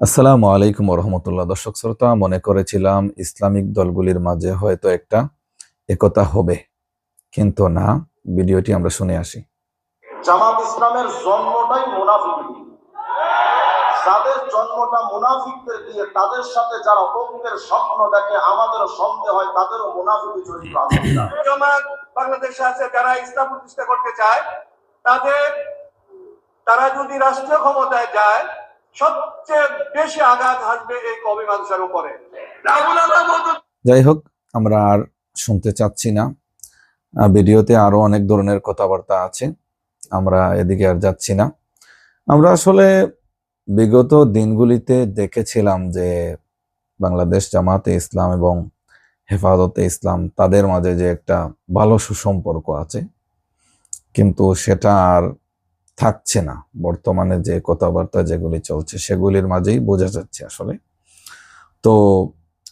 আসসালামু আলাইকুম রহমতুল্লাহ দর্শক শ্রোতা মনে করেছিলাম ইসলামিক দলগুলির মাঝে হয়তো একটা একতা হবে কিন্তু না ভিডিওটি আমরা শুনে আসি। জামাত ইসলামের জন্মটাই মুনাফিক। যাদের জন্মটা মুনাফিকদের দিয়ে তাদের সাথে যারা অপমুখের স্বপ্ন দেখে আমাদের সন্দেহ হয় তাদেরও মুনাফিক চরিত্র আছে। জামাত বাংলাদেশে আছে যারা ইসলাম প্রতিষ্ঠা করতে চায় তাদের তারা যদি রাষ্ট্রীয় ক্ষমতায় যায় সবচেয়ে বেশি আঘাত আসবে এই কবি মানুষের উপরে। রাহুল আল্লাহ বলতে যাই হোক আমরা আর শুনতে চাচ্ছি না। ভিডিওতে আরও অনেক ধরনের কথাবার্তা আছে। আমরা এদিকে আর যাচ্ছি না। আমরা আসলে বিগত দিনগুলিতে দেখেছিলাম যে বাংলাদেশ জামাতে ইসলাম এবং হেফাজতে ইসলাম তাদের মাঝে যে একটা ভালো সুসম্পর্ক আছে। কিন্তু সেটা আর থাকছে না। বর্তমানে যে কথাবার্তা যেগুলি চলছে সেগুলির মাঝেই বোঝা যাচ্ছে আসলে। তো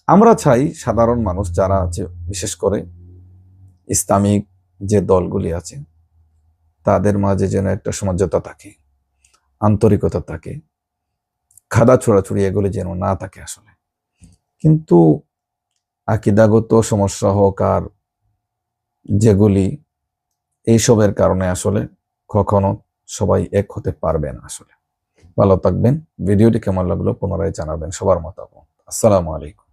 আমরা চাই সাধারণ মানুষ যারা আছে, বিশেষ করে ইসলামিক যে দলগুলি আছে, তাদের মাঝে যেন একটা সমঝোতা থাকে, আন্তরিকতা থাকে, খাদা ছোড়াছুড়ি এগুলি যেন না থাকে আসলে। কিন্তু আকিদাগত সমস্যা হোক আর যেগুলি, এইসবের কারণে আসলে কখনো সবাই এক হতে পারবেন আসলে। ভালো থাকবেন। ভিডিওটি কেমন লাগল পুনরায় জানাবেন সবার মতামত। আসসালামু আলাইকুম।